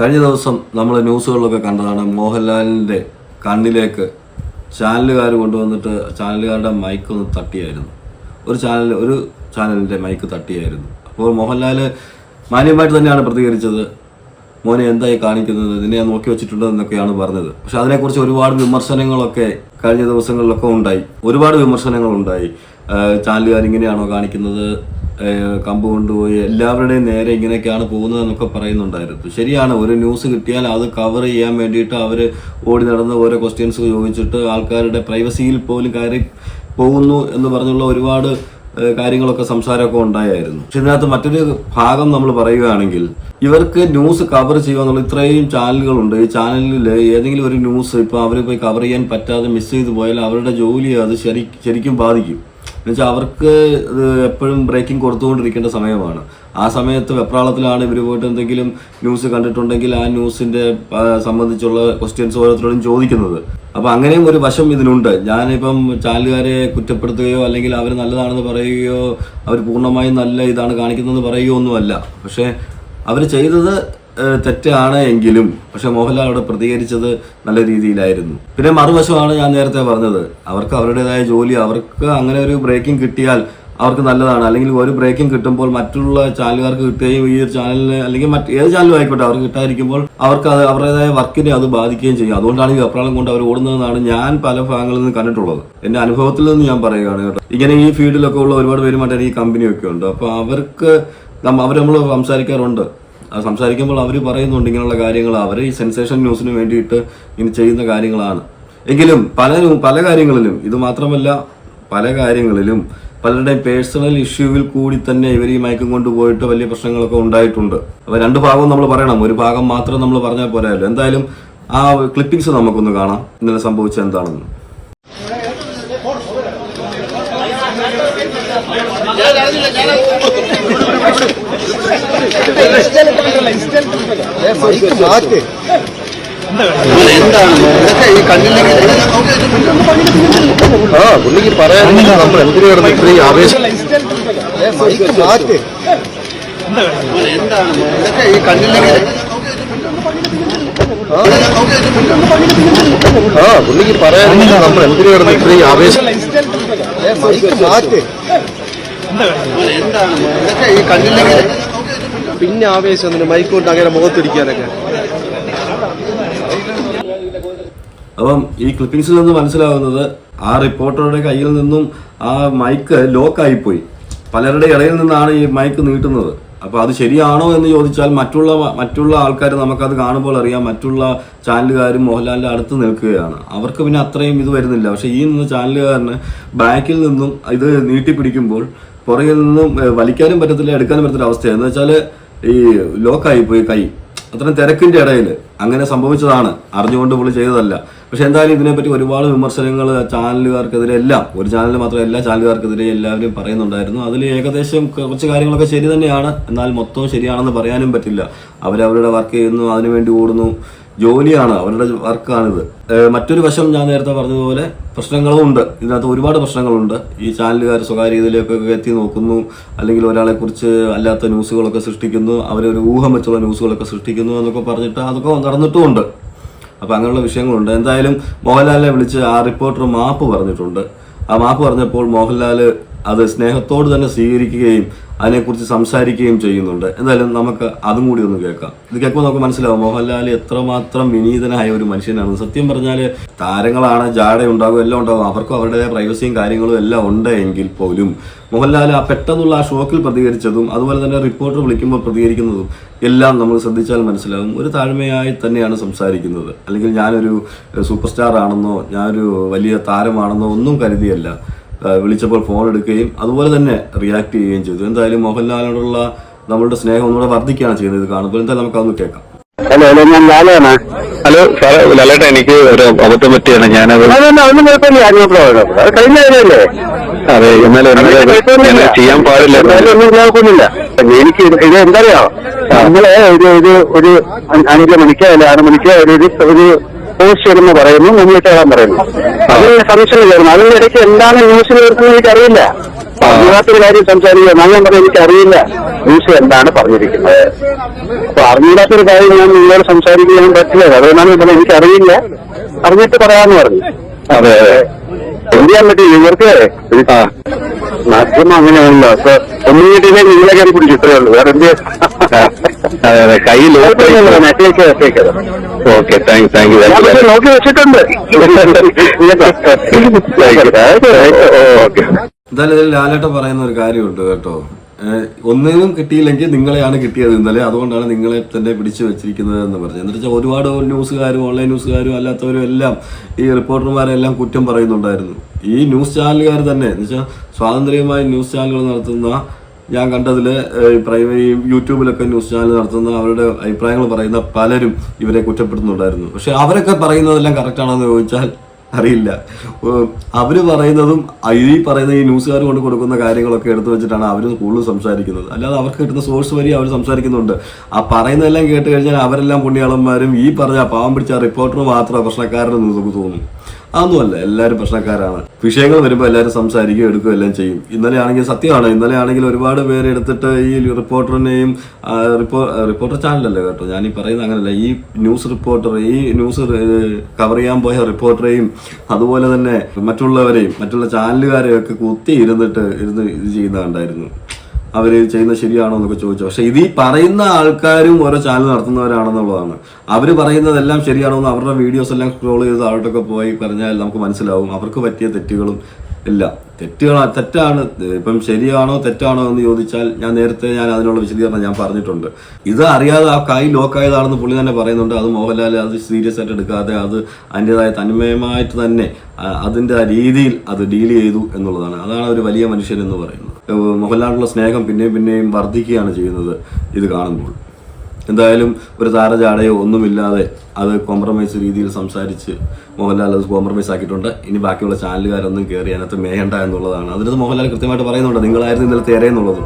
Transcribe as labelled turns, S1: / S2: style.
S1: കഴിഞ്ഞ ദിവസം നമ്മൾ ന്യൂസുകളിലൊക്കെ കണ്ടതാണ് മോഹൻലാലിന്റെ കണ്ണിലേക്ക് ചാനലുകാർ കൊണ്ടുവന്നിട്ട് ചാനലുകാരുടെ മൈക്ക് ഒന്ന് തട്ടിയായിരുന്നു. ഒരു ചാനൽ ഒരു ചാനലിന്റെ മൈക്ക് തട്ടിയായിരുന്നു. അപ്പോൾ മോഹൻലാൽ മാന്യമായിട്ട് തന്നെയാണ് പ്രതികരിച്ചത്. മോനെ എന്തായി കാണിക്കുന്നത്? ഇതിനെ നോക്കി വെച്ചിട്ടുണ്ട് എന്നൊക്കെയാണ് പറഞ്ഞത്. പക്ഷെ അതിനെക്കുറിച്ച് ഒരുപാട് വിമർശനങ്ങളൊക്കെ കഴിഞ്ഞ ദിവസങ്ങളിലൊക്കെ ഉണ്ടായി. ഒരുപാട് വിമർശനങ്ങൾ ഉണ്ടായി ചാനലുകാർ ഇങ്ങനെയാണോ കാണിക്കുന്നത്? കമ്പ് കൊണ്ടുപോയി എല്ലാവരുടെയും നേരെ ഇങ്ങനെയൊക്കെയാണ് പോകുന്നത് എന്നൊക്കെ പറയുന്നുണ്ടായിരുന്നു. ശരിയാണ് ഒരു ന്യൂസ് കിട്ടിയാൽ അത് കവർ ചെയ്യാൻ വേണ്ടിയിട്ട് അവർ ഓടി നടന്ന് ഓരോ ക്വസ്റ്റ്യൻസ് ചോദിച്ചിട്ട് ആൾക്കാരുടെ പ്രൈവസിയിൽ പോലും കയറി പോകുന്നു എന്ന് പറഞ്ഞുള്ള ഒരുപാട് കാര്യങ്ങളൊക്കെ സംസാരമൊക്കെ ഉണ്ടായിരുന്നു പക്ഷെ ഇതിനകത്ത് മറ്റൊരു ഭാഗം നമ്മൾ പറയുകയാണെങ്കിൽ ഇവർക്ക് ന്യൂസ് കവർ ചെയ്യുക എന്നുള്ള ഇത്രയും ചാനലുകളുണ്ട് ഈ ചാനലിൽ ഏതെങ്കിലും ഒരു ന്യൂസ് ഇപ്പോൾ അവർ പോയി കവർ ചെയ്യാൻ പറ്റാതെ മിസ് ചെയ്തു പോയാൽ അവരുടെ ജോലി അത് ശരി ശരിക്കും ബാധിക്കും. എന്നുവെച്ചാൽ അവർക്ക് എപ്പോഴും ബ്രേക്കിംഗ് കൊടുത്തുകൊണ്ടിരിക്കേണ്ട സമയമാണ്. ആ സമയത്ത് വെപ്രാളത്തിലാണ് ഇവർ പോയിട്ട് എന്തെങ്കിലും ന്യൂസ് കണ്ടിട്ടുണ്ടെങ്കിൽ ആ ന്യൂസിന്റെ സംബന്ധിച്ചുള്ള ക്വസ്റ്റ്യൻസ് ഓരോരുത്തരോടും ചോദിക്കുന്നത്. അപ്പൊ അങ്ങനെയും ഒരു വശം ഇതിനുണ്ട്. ഞാനിപ്പം ചാനലുകാരെ കുറ്റപ്പെടുത്തുകയോ അല്ലെങ്കിൽ അവർ നല്ലതാണെന്ന് പറയുകയോ അവർ പൂർണമായും നല്ല ഇതാണ് കാണിക്കുന്നതെന്ന് പറയുകയോ ഒന്നുമല്ല. പക്ഷേ അവർ ചെയ്തത് തെറ്റാണ് എങ്കിലും പക്ഷെ മോഹൻലാൽ അവിടെ പ്രതികരിച്ചത് നല്ല രീതിയിലായിരുന്നു. പിന്നെ മറുവശമാണ് ഞാൻ നേരത്തെ പറഞ്ഞത്. അവർക്ക് അവരുടേതായ ജോലി അവർക്ക് അങ്ങനെ ഒരു ബ്രേക്കിംഗ് കിട്ടിയാൽ അവർക്ക് നല്ലതാണ്. അല്ലെങ്കിൽ ഒരു ബ്രേക്കിംഗ് കിട്ടുമ്പോൾ മറ്റുള്ള ചാനലുകാർക്ക് കിട്ടുകയും ഈ ഒരു ചാനലിന് അല്ലെങ്കിൽ മറ്റ് ഏത് ചാനലും ആയിക്കോട്ടെ അവർക്ക് കിട്ടാതിരിക്കുമ്പോൾ അവർക്ക് അത് അവരുടേതായ വർക്കിനെ അത് ബാധിക്കുകയും ചെയ്യും. അതുകൊണ്ടാണ് ഈ വെപ്രാളം കൊണ്ട് അവർ ഓടുന്നതെന്നാണ് ഞാൻ പല ഭാഗങ്ങളിൽ നിന്ന് കണ്ടിട്ടുള്ളത്. എന്റെ അനുഭവത്തിൽ നിന്ന് ഞാൻ പറയുകയാണ് കേട്ടോ. ഇങ്ങനെ ഈ ഫീൽഡിലൊക്കെ ഉള്ള ഒരുപാട് പേരുമായിട്ട് ഈ കമ്പനിയൊക്കെ ഉണ്ട്. അപ്പോൾ അവർക്ക് അവർ നമ്മൾ സംസാരിക്കാറുണ്ട്. സംസാരിക്കുമ്പോൾ അവർ പറയുന്നുണ്ട് ഇങ്ങനെയുള്ള കാര്യങ്ങൾ അവർ ഈ സെൻസേഷൻ ന്യൂസിന് വേണ്ടിയിട്ട് ഇങ്ങനെ ചെയ്യുന്ന കാര്യങ്ങളാണ്. എങ്കിലും പല പല കാര്യങ്ങളിലും ഇത് മാത്രമല്ല പല കാര്യങ്ങളിലും പലരുടെയും പേഴ്സണൽ ഇഷ്യൂവിൽ കൂടി തന്നെ ഇവർ ഈ മയക്കം കൊണ്ടുപോയിട്ട് വലിയ പ്രശ്നങ്ങളൊക്കെ ഉണ്ടായിട്ടുണ്ട്. അപ്പൊ രണ്ട് ഭാഗവും നമ്മൾ പറയണം. ഒരു ഭാഗം മാത്രം നമ്മൾ പറഞ്ഞാൽ പോരായല്ലോ എന്തായാലും ആ ക്ലിപ്പിംഗ്സ് നമുക്കൊന്ന് കാണാം. ഇന്നലെ സംഭവിച്ച എന്താണെന്ന്.
S2: ആ പുള്ളിക്ക് പറയാൻ നമ്മൾ എന്തിനു കിടന്ന് ഇത്രയും ആവേശം? മാറ്റ് ഈ കണ്ണില്ലെങ്കിൽ ആ പുള്ളിക്ക് പറയാൻ നമ്മൾ എന്തിനു കിടന്ന് ഇത്രയും ആവേശം മാറ്റ്. ഇതൊക്കെ ഈ പിന്നെ ആവേശം ഒന്നിന് മൈക്കോട്ട് അങ്ങനെ മുഖത്തിരിക്കാനൊക്കെ.
S1: അപ്പം ഈ ക്ലിപ്പിംഗ്സിൽ നിന്ന് മനസ്സിലാവുന്നത് ആ റിപ്പോർട്ടറുടെ കയ്യിൽ നിന്നും ആ മൈക്ക് ലോക്കായിപ്പോയി പലരുടെ ഇടയിൽ നിന്നാണ് ഈ മൈക്ക് നീട്ടുന്നത്. അപ്പൊ അത് ശരിയാണോ എന്ന് ചോദിച്ചാൽ മറ്റുള്ള മറ്റുള്ള ആൾക്കാർ നമുക്കത് കാണുമ്പോൾ അറിയാം. മറ്റുള്ള ചാനലുകാരും മോഹൻലാലിന്റെ അടുത്ത് നിൽക്കുകയാണ്. അവർക്ക് പിന്നെ അത്രയും ഇത് വരുന്നില്ല. പക്ഷെ ഈ നിന്ന് ചാനലുകാരന് ബാക്കിൽ നിന്നും ഇത് നീട്ടിപ്പിടിക്കുമ്പോൾ പുറകിൽ നിന്നും വലിക്കാനും പറ്റത്തില്ല എടുക്കാനും പറ്റത്തില്ല അവസ്ഥയാണ്. എന്ന് വെച്ചാൽ ഈ ലോക്കായി പോയി കൈ. അത്രയും തിരക്കിന്റെ ഇടയിൽ അങ്ങനെ സംഭവിച്ചതാണ്. അറിഞ്ഞുകൊണ്ട് പുള്ളി ചെയ്തതല്ല. പക്ഷെ എന്തായാലും ഇതിനെപ്പറ്റി ഒരുപാട് വിമർശനങ്ങൾ ചാനലുകാർക്കെതിരെ എല്ലാം ഒരു ചാനൽ മാത്രം എല്ലാ ചാനലുകാർക്കെതിരെ എല്ലാവരും പറയുന്നുണ്ടായിരുന്നു. അതിൽ ഏകദേശം കുറച്ച് കാര്യങ്ങളൊക്കെ ശരി തന്നെയാണ്. എന്നാൽ മൊത്തം ശരിയാണെന്ന് പറയാനും പറ്റില്ല. അവരവരുടെ വർക്ക് ചെയ്യുന്നു അതിനുവേണ്ടി ഓടുന്നു. ജോലിയാണ് അവരുടെ വർക്കാണിത്. മറ്റൊരു വശം ഞാൻ നേരത്തെ പറഞ്ഞതുപോലെ പ്രശ്നങ്ങളും ഉണ്ട്. ഇതിനകത്ത് ഒരുപാട് പ്രശ്നങ്ങളുണ്ട്. ഈ ചാനലുകാർ സ്വകാര്യ ഇതിലേക്കൊക്കെ എത്തി നോക്കുന്നു. അല്ലെങ്കിൽ ഒരാളെ കുറിച്ച് അല്ലാത്ത ന്യൂസുകളൊക്കെ സൃഷ്ടിക്കുന്നു. അവരൊരു ഊഹം വെച്ചുള്ള ന്യൂസുകളൊക്കെ സൃഷ്ടിക്കുന്നു എന്നൊക്കെ പറഞ്ഞിട്ട് അതൊക്കെ നടന്നിട്ടുമുണ്ട്. അപ്പോൾ അങ്ങനെയുള്ള വിഷയങ്ങളുണ്ട്. എന്തായാലും മോഹൻലാലിനെ വിളിച്ച് ആ റിപ്പോർട്ടർ മാപ്പ് പറഞ്ഞിട്ടുണ്ട്. ആ മാപ്പ് പറഞ്ഞപ്പോൾ മോഹൻലാൽ അത് സ്നേഹത്തോട് തന്നെ സ്വീകരിക്കുകയും അതിനെക്കുറിച്ച് സംസാരിക്കുകയും ചെയ്യുന്നുണ്ട്. എന്തായാലും നമുക്ക് അതും കൂടി ഒന്ന് കേൾക്കാം. ഇത് കേൾക്കുമ്പോൾ നമുക്ക് മനസ്സിലാവും മോഹൻലാൽ എത്രമാത്രം വിനീതനായ ഒരു മനുഷ്യനാണ്. സത്യം പറഞ്ഞാൽ താരങ്ങളാണ് ജാട ഉണ്ടാകും എല്ലാം ഉണ്ടാകും. അവർക്കും അവരുടേതായ പ്രൈവസിയും കാര്യങ്ങളും എല്ലാം ഉണ്ട് എങ്കിൽ പോലും. മോഹൻലാൽ ആ പെട്ടെന്നുള്ള ആ ഷോക്കിൽ പ്രതികരിച്ചതും അതുപോലെ തന്നെ റിപ്പോർട്ടർ വിളിക്കുമ്പോൾ പ്രതികരിക്കുന്നതും എല്ലാം നമ്മൾ ശ്രദ്ധിച്ചാൽ മനസ്സിലാകും ഒരു താഴ്മയായി തന്നെയാണ് സംസാരിക്കുന്നത്. അല്ലെങ്കിൽ ഞാനൊരു സൂപ്പർ സ്റ്റാർ ആണെന്നോ ഞാനൊരു വലിയ താരമാണെന്നോ ഒന്നും കരുതിയല്ല. വിളിച്ചപ്പോൾ ഫോൺ എടുക്കുകയും അതുപോലെ തന്നെ റിയാക്ട് ചെയ്യുകയും ചെയ്തു. എന്തായാലും മോഹൻലാലിനോടുള്ള നമ്മളുടെ സ്നേഹം ഒന്നുകൂടെ വർദ്ധിക്കുകയാണ് ചെയ്യുന്നത് ഇത് കാണുമ്പോൾ. എന്തായാലും നമുക്ക് അതൊന്ന് കേൾക്കാം.
S2: ഹലോ ഹലോ ഞാൻ ലാലാണ് ഹലോ സാറേ ലാലേട്ട എനിക്ക് ഒരു അബദ്ധം പറ്റിയാണ്. ഞാനത് അതൊന്നും കുഴപ്പമില്ല. അത് കഴിഞ്ഞ കാര്യമല്ലേ അതെ എന്നാലും ചെയ്യാൻ പാടില്ല. ഒന്നും കുഴപ്പമൊന്നുമില്ല. എനിക്ക് ഇത് എന്താ പറയാ നമ്മൾ ഒരു ഒരു ഒരു അഞ്ച് മണിക്കോ അല്ലെ ആറ് മണിക്കോ ഒരു ഒരു പോസ്റ്റ് ചെയ്യണമെന്ന് പറയുന്നു നമ്മൾ ഇടാൻ പറയുന്നു. അതിന് സംശയം കയറുന്നു. അതിന്റെ ഇടയ്ക്ക് എന്താണ് ന്യൂസിൽ വരുന്നത് എനിക്കറിയില്ല. അറിയാത്തൊരു കാര്യം സംസാരിക്കുക. ഞാൻ പറഞ്ഞു എനിക്കറിയില്ല. ന്യൂസ് എന്താണ് പറഞ്ഞിരിക്കുന്നത്. അപ്പൊ അറിഞ്ഞില്ലാത്തൊരു കാര്യം ഞാൻ നിങ്ങളോട് സംസാരിക്കാൻ പറ്റില്ല. അതുകൊണ്ടാണ് പറഞ്ഞത് എനിക്കറിയില്ല. അറിഞ്ഞിട്ട് പറയാന്ന് പറഞ്ഞു. അതെ അതെ. എന്ത് ചെയ്യാൻ പറ്റും? ഇവർക്ക് മാക്സിമം അങ്ങനെയാണല്ലോ. അപ്പൊ ഒന്നും കിട്ടിയില്ലെങ്കിൽ നിങ്ങളെ കയറി പിടിച്ചിട്ടേ ഉള്ളൂ. വേറെ എന്ത് അതെ അതെ. കയ്യിൽ ഓക്കെ താങ്ക് താങ്ക് യു നോക്കി വെച്ചിട്ടുണ്ട്. ഓക്കെ
S1: എന്തായാലും ഇതിൽ ലാലേട്ട പറയുന്ന ഒരു കാര്യമുണ്ട് കേട്ടോ. ഒന്നിനും കിട്ടിയില്ലെങ്കിൽ നിങ്ങളെയാണ് കിട്ടിയത് ഇന്നലെ. അതുകൊണ്ടാണ് നിങ്ങളെ തന്നെ പിടിച്ചു വെച്ചിരിക്കുന്നത് എന്ന് പറഞ്ഞത്. എന്താ വെച്ചാൽ ഒരുപാട് ന്യൂസുകാരും ഓൺലൈൻ ന്യൂസുകാരും അല്ലാത്തവരും എല്ലാം ഈ റിപ്പോർട്ടർമാരെല്ലാം കുറ്റം പറയുന്നുണ്ടായിരുന്നു. ഈ ന്യൂസ് ചാനലുകാർ തന്നെ. എന്ന് വെച്ചാൽ സ്വാതന്ത്ര്യമായി ന്യൂസ് ചാനലുകൾ നടത്തുന്ന ഞാൻ കണ്ടതിൽ യൂട്യൂബിലൊക്കെ ന്യൂസ് ചാനൽ നടത്തുന്ന അവരുടെ അഭിപ്രായങ്ങൾ പറയുന്ന പലരും ഇവരെ കുറ്റപ്പെടുത്തുന്നുണ്ടായിരുന്നു. പക്ഷെ അവരൊക്കെ പറയുന്നതെല്ലാം കറക്റ്റാണെന്ന് ചോദിച്ചാൽ അറിയില്ല. അവർ അവർ പറയുന്നതും ഈ പറയുന്ന ഈ ന്യൂസുകാർ കൊണ്ട് കൊടുക്കുന്ന കാര്യങ്ങളൊക്കെ എടുത്തു വെച്ചിട്ടാണ് അവർ കൂടുതൽ സംസാരിക്കുന്നത്. അല്ലാതെ അവർക്ക് കിട്ടുന്ന സോഴ്സ് വഴി അവർ സംസാരിക്കുന്നുണ്ട്. ആ പറയുന്നതെല്ലാം കേട്ട് കഴിഞ്ഞാൽ അവരെല്ലാം പുണ്യാളന്മാരും ഈ പറഞ്ഞ പാവം പിടിച്ച റിപ്പോർട്ടർ മാത്രമാണ് പ്രശ്നക്കാരനെന്ന് നമുക്ക് തോന്നും. അതൊന്നുമല്ല എല്ലാവരും പ്രശ്നക്കാരാണ്. വിഷയങ്ങൾ വരുമ്പോൾ എല്ലാവരും സംസാരിക്കുകയും എടുക്കുകയും എല്ലാം ചെയ്യും. ഇന്നലെ ആണെങ്കിൽ സത്യമാണ്. ഇന്നലെ ആണെങ്കിൽ ഒരുപാട് പേര് എടുത്തിട്ട് ഈ റിപ്പോർട്ടറിനെയും റിപ്പോർട്ടർ ചാനലല്ലേ കേട്ടോ? ഞാൻ ഈ പറയുന്നത് അങ്ങനല്ല. ഈ ന്യൂസ് റിപ്പോർട്ടർ ഈ ന്യൂസ് കവർ ചെയ്യാൻ പോയ റിപ്പോർട്ടറെയും അതുപോലെ തന്നെ മറ്റുള്ളവരെയും മറ്റുള്ള ചാനലുകാരെയും ഒക്കെ കുത്തി ഇരുന്നിട്ട് ഇരുന്ന് ഇത് ചെയ്യുന്ന കണ്ടായിരുന്നു. അവർ ചെയ്യുന്നത് ശരിയാണോ എന്നൊക്കെ ചോദിച്ചു. പക്ഷെ ഇത് ഈ പറയുന്ന ആൾക്കാരും ഓരോ ചാനൽ നടത്തുന്നവരാണെന്നുള്ളതാണ്. അവർ പറയുന്നതെല്ലാം ശരിയാണോ എന്ന് അവരുടെ വീഡിയോസ് എല്ലാം സ്ക്രോൾ ചെയ്ത് അവിടൊക്കെ പോയി പറഞ്ഞാൽ നമുക്ക് മനസ്സിലാവും. അവർക്ക് പറ്റിയ തെറ്റുകളും ഇല്ല. തെറ്റുകളാ തെറ്റാണ്. ഇപ്പം ശരിയാണോ തെറ്റാണോ എന്ന് ചോദിച്ചാൽ ഞാൻ നേരത്തെ ഞാൻ അതിനുള്ള വിശദീകരണം ഞാൻ പറഞ്ഞിട്ടുണ്ട്. ഇത് അറിയാതെ ആ കൈ ലോക്കായതാണെന്ന് പുള്ളി തന്നെ പറയുന്നുണ്ട്. അത് മോഹൻലാൽ അത് സീരിയസ് ആയിട്ട് എടുക്കാതെ അത് അതിന്റെതായ തന്മയമായിട്ട് തന്നെ അതിന്റെ രീതിയിൽ അത് ഡീൽ ചെയ്തു എന്നുള്ളതാണ്. അതാണ് ഒരു വലിയ മനുഷ്യൻ എന്ന് പറയുന്നത്. മോഹൻലാലിനുള്ള സ്നേഹം പിന്നെയും പിന്നെയും വർദ്ധിക്കുകയാണ് ചെയ്യുന്നത് ഇത് കാണുമ്പോൾ. എന്തായാലും ഒരു താരജാടയോ ഒന്നുമില്ലാതെ അത് കോംപ്രമൈസ് രീതിയിൽ സംസാരിച്ച് മോഹൻലാൽ അത് കോംപ്രമൈസ് ആക്കിയിട്ടുണ്ട്. ഇനി ബാക്കിയുള്ള ചാനലുകാരൊന്നും കയറി അതിനകത്ത് മേയണ്ട എന്നുള്ളതാണ്. അതിനകത്ത് മോഹൻലാൽ കൃത്യമായിട്ട് പറയുന്നുണ്ട് നിങ്ങളായിരുന്നു ഇന്നലെ തേരെ എന്നുള്ളത്